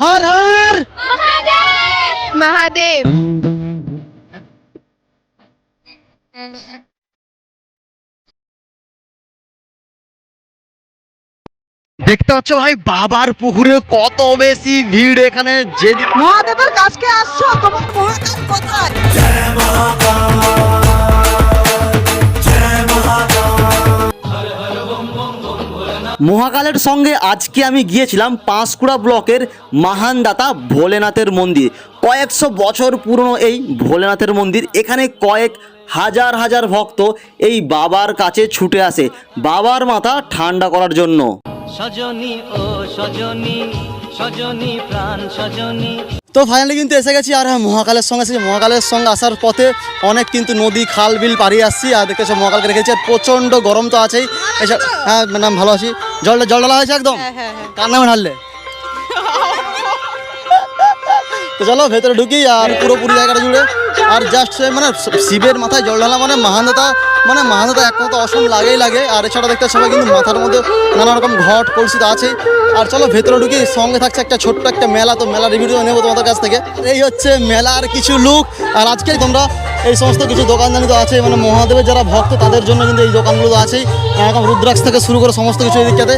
হর হর। মহাদেব। দেখতে পাচ্ছ ভাই বাবার পুকুরে কত বেশি ভিড় এখানে যে মহাদেবের কাছকে আসছো তোমার মহাকাল কোথায়? মহাকালের সঙ্গে আজকে আমি গিয়েছিলাম পাঁশকুড়া ব্লকের মাহানদাতা ভোলেনাথের মন্দির। কয়েকশো বছর পুরনো এই ভোলেনাথের মন্দির। এখানে কয়েক হাজার হাজার ভক্ত এই বাবার কাছে ছুটে আসে। বাবার মাথা ঠান্ডা করার জন্য। সজনী ও সজনী সজনী প্রাণ সজনী তো ফাইনালি কিন্তু এসে গেছি আর হ্যাঁ মহাকালের সঙ্গে এসেছি। মহাকালের সঙ্গে আসার পথে অনেক কিন্তু নদী খাল বিল পাড়িয়ে আসছি। আর দেখতেছো মহাকালকে রেখেছি আর প্রচণ্ড গরম তো আছেই। এসব হ্যাঁ ম্যাডাম ভালো আছি। জলটা জল ঢালা হয়েছে একদম। কার নামে ঢাললে? তো চলো ভেতরে ঢুকি আর পুরোপুরি জায়গাটা জুড়ে। আর জাস্ট মানে শিবের মাথায় জল ঢালা মানে মহানতা মানে মহানতা এক কথা অসম লাগেই লাগে, আর এছাড়া দেখতে সবাই কিন্তু মাথার মধ্যে নানা রকম ঘট কলসিত আছে। আর চলো ভেতরে ঢুকি সঙ্গে থাকছে একটা ছোট্ট একটা মেলা, তো মেলা রিভিউ নেব তোমাদের কাছ থেকে। এই হচ্ছে মেলার কিছু লুক আর আজকে তোমরা এই সমস্ত কিছু দোকানদানি তো আছে মানে মহাদেবের যারা ভক্ত, তাদের জন্য কিন্তু এই দোকানগুলো তো আছেই এরকম রুদ্রাক্ষ থেকে শুরু করে সমস্ত কিছু এদিকটাতে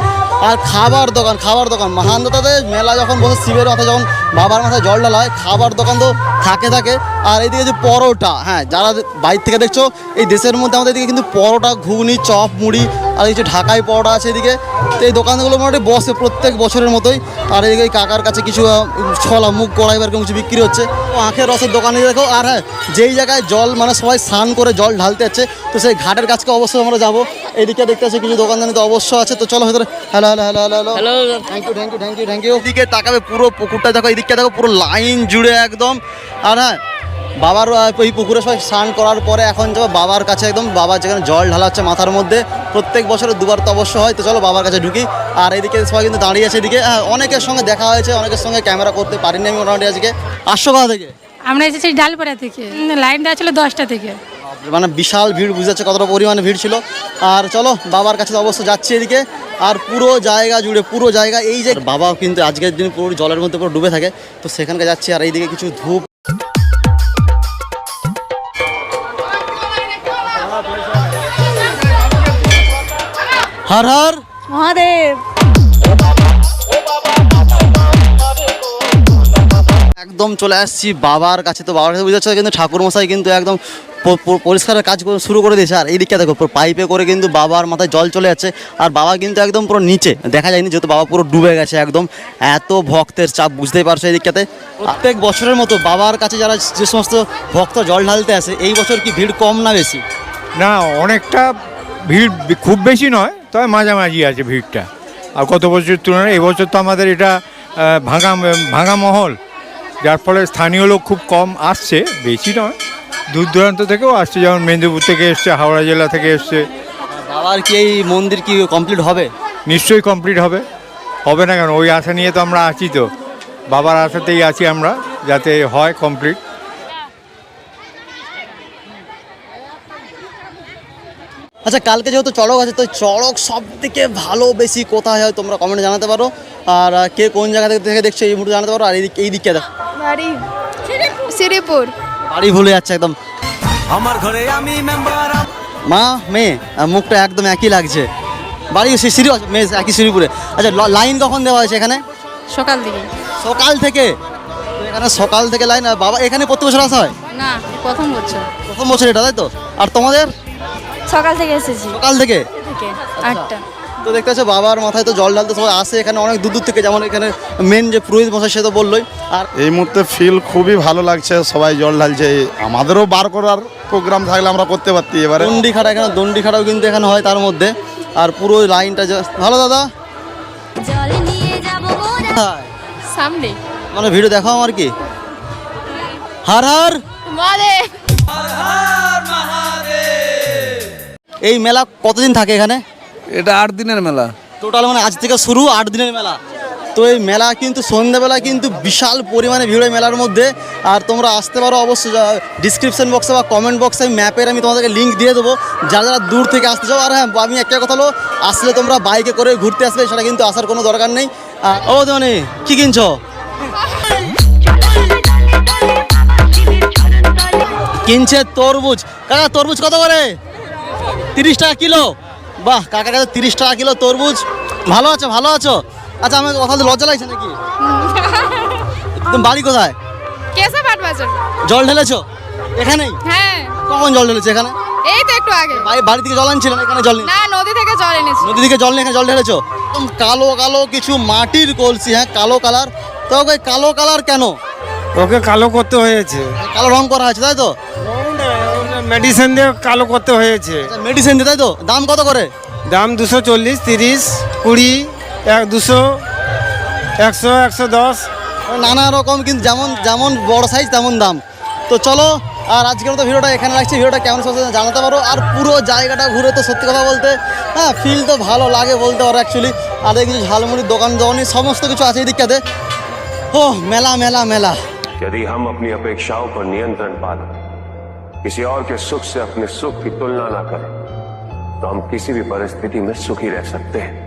আর খাবার দোকান খাবার দোকান মহানদাতে মেলা যখন বসে শিবের মাথায় যখন বাবার মাথায় জল ঢালা হয় খাবার দোকান তো থাকে থাকে। আর এইদিকে যে পরোটা হ্যাঁ যারা বাইর থেকে দেখছ, এই দেশের মধ্যে আমাদের এদিকে কিন্তু পরোটা, ঘুগনি, চপ, মুড়ি, আর এই যে ঢাকায় পরোটা আছে এদিকে, তো এই দোকানগুলো মোটামুটি বসে প্রত্যেক বছরের মতোই। আর এদিকে কাকার কাছে কিছু ছলা মুখ কড়াই, বা এরকম কিছু বিক্রি হচ্ছে। ও আখের রসের দোকানে দেখো, আর হ্যাঁ যেই জায়গায় জল মানে সবাই স্নান করে জল ঢালতে যাচ্ছে, তো সেই ঘাটের কাছকে অবশ্যই আমরা যাব। এইদিকে দেখতে আছে কিছু দোকানদানি তো অবশ্য আছে তো চলো ভেতরে। Hello hello hello hello hello thank you thank you thank you thank you এদিকে তাকাবে পুরো পুকুরটা দেখো এদিকে দেখো পুরো লাইন জুড়ে একদম। আর হ্যাঁ বাবার ওই পুকুরে সবাই স্নান করার পরে এখন যাব বাবার কাছে একদম বাবার যেখানে জল ঢালা হচ্ছে মাথার মধ্যে। প্রত্যেক বছরে দুবার তো অবশ্য হয় তো চলো বাবার কাছে ঢুকি। আর এদিকে সবাই কিন্তু দাঁড়িয়ে আছে এদিকে। হ্যাঁ অনেকের সঙ্গে দেখা হয়েছে অনেকের সঙ্গে ক্যামেরা করতে পারিনি আমি মোটামুটি আজকে। আসছো কোথা থেকে? আমরা এসেছি ডালপাড়া থেকে। লাইন দেওয়া ছিল দশটা থেকে। মানে বিশাল ভিড় বুঝে যাচ্ছে কতটা পরিমাণে ভিড় ছিল। আর চলো বাবার কাছে তো অবশ্য যাচ্ছি এদিকে। আর পুরো জায়গা জুড়ে পুরো জায়গা এই যে বাবা কিন্তু আজকের দিন পুরো জলের মধ্যে পুরো ডুবে থাকে। তো সেখানকে যাচ্ছি আর এইদিকে কিছু ধূপ। হর হর। মহাদেব। একদম চলে আসছি বাবার কাছে। তো বাবার কাছে বুঝতে পারছ কিন্তু ঠাকুর মশাই কিন্তু একদম পরিষ্কারের কাজ শুরু করে দিয়েছে। আর এই দিকটা দেখো, পুরো পাইপে করে কিন্তু বাবার মাথায় জল চলে যাচ্ছে। আর বাবা কিন্তু একদম পুরো নিচে, দেখা যায়নি যেহেতু বাবা পুরো ডুবে গেছে একদম। এত ভক্তের চাপ, বুঝতেই পারছ এই দিকটাতে প্রত্যেক বছরের মতো বাবার কাছে যারা যে সমস্ত ভক্ত জল ঢালতে আসে, এই বছর কি ভিড় কম না বেশি? না, অনেকটা ভিড় খুব বেশি নয়, তবে মাঝামাঝি আছে ভিড়টা। আর গত বছরের তুলনায়, এবছর তো আমাদের এটা ভাঙা ভাঙা মহল। যার ফলে স্থানীয় লোক খুব কম আসছে, বেশি নয়। দূর দূরান্ত থেকেও আসছে যেমন মেদিনীপুর থেকে এসছে হাওড়া জেলা থেকে এসছে। বাবার কি এই মন্দির কি কমপ্লিট হবে? নিশ্চয়ই কমপ্লিট হবে। হবে না কেন? ওই আশা নিয়ে তো আমরা আছি তো। বাবার আশাতেই আছি আমরা যাতে হয় কমপ্লিট আচ্ছা কালকে যেহেতু চড়ক আছে তো চড়ক সব থেকে ভালো বেশি কোথায় হয় তোমরা কমেন্টে জানাতে পারো। আর কে কোন জায়গা থেকে দেখে দেখছ এই মুহূর্তে জানাতে পারো আর এই দিক এই দিকটা দেখো। বাড়ি। শ্রীপুর বাড়ি ভুলে যাচ্ছে একদম। আমার ঘরে আমি মেম্বার মা মেয়ে আর মুখটা একদম একই লাগছে। বাড়ি সিঁড়ি মেয়ে একই শ্রীপুরে আচ্ছা লাইন কখন দেওয়া হয়েছে এখানে? সকাল থেকে সকাল থেকে? এখানে সকাল থেকে লাইন আর বাবা এখানে প্রতি বছর আসা হয়? না প্রথম বছর। প্রথম বছর এটা তাই তো? আর তোমাদের? সকাল থেকে এসেছি। সকাল থেকে? থেকে আটটা। তো দেখতে পাচ্ছ বাবার মাথায় তো জল ঢালতে সবাই আসে। এখানে অনেক দূর দূর থেকে যেমন এখানে মেন যে পুরোহিত মশাই সে তো বললোই। আর এই মুহূর্তে ফিল খুবই ভালো লাগছে সবাই জল ঢালছে। আমাদেরও বার করার প্রোগ্রাম থাকলে আমরা করতে পারতি এবারে। দণ্ডি খাড়া এখানে দণ্ডি খাড়াও কিন্তু এখানে হয় তার মধ্যে। আর পুরো লাইনটা যে ভালো দাদা? সামনে। মানে ভিডিও দেখো আমার কি? হার হার! মহাদেব! এই মেলা কতদিন থাকে এখানে? এটা আট দিনের মেলা। টোটাল মানে আজ থেকে শুরু আট দিনের মেলা। তো এই মেলা কিন্তু সন্ধ্যাবেলা কিন্তু বিশাল পরিমাণে ভিড় হয় মেলার মধ্যে। আর তোমরা আসতে পারো অবশ্যই ডিসক্রিপশন বক্সে বা কমেন্ট বক্সে আমি ম্যাপের আমি তোমাদেরকে লিঙ্ক দিয়ে দেবো। যারা যারা দূর থেকে আসতে চাও, আর হ্যাঁ আমি একটা কথা হলো আসলে তোমরা বাইকে করে ঘুরতে আসবে, সেটা কিন্তু আসার কোনো দরকার নেই। ও ধনী, কী কিনছো? কিনছে তরমুজ। কাকা, তরমুজ কত করে? তিরিশ টাকা কিলো। বাহ কাকার কাছে তিরিশ টাকা কিলো তরমুজ। ভালো আছো ভালো আছো? আচ্ছা আমার কথা বলতে লজ্জা লাগছে নাকি? তুমি বাড়ি কোথায়? জল ঢেলেছো? এখানেই? হ্যাঁ। কখন জল ঢেলেছো এখানে? এই তো একটু আগে। বাড়ি- বাড়ি থেকে জল আনছিলেন এখানে জল নেই না নদী থেকে জল এনেছি। নদী থেকে জল নিয়ে এখানে জল ঢেলেছো? কালো কালো কিছু মাটির কলসি হ্যাঁ কালো কালার। তো ওই কালো কালার কেন? ওকে কালো করতে হয়েছে। কালো রং করা আছে তাই তো? মেডিসিন দিয়ে কালো করতে হয়েছে মেডিসিন দিয়ে তাই তো দাম কত করে দাম দুশো চল্লিশ তিরিশ কুড়ি এক দুশো একশো একশো দশ নানা রকম কিন্তু যেমন যেমন বড় সাইজ তেমন দাম তো চলো আর আজকের তো ভিডিওটা এখানে রাখছি ভিডিওটা কেমন সত্যি জানাতে পারো আর পুরো জায়গাটা ঘুরে তো সত্যি কথা বলতে হ্যাঁ ফিল তো ভালো লাগে বলতে পারো অ্যাকচুয়ালি আর এই কিছু ঝালমুড়ির দোকান দোকানি সমস্ত কিছু আছে এই দিকটাতে ও মেলা মেলা মেলা यदि हम अपनी अपेक्षाओं पर नियंत्रण पालें किसी और के सुख से अपने सुख की तुलना ना करें। तो हम किसी भी परिस्थिति में सुखी रह सकते हैं।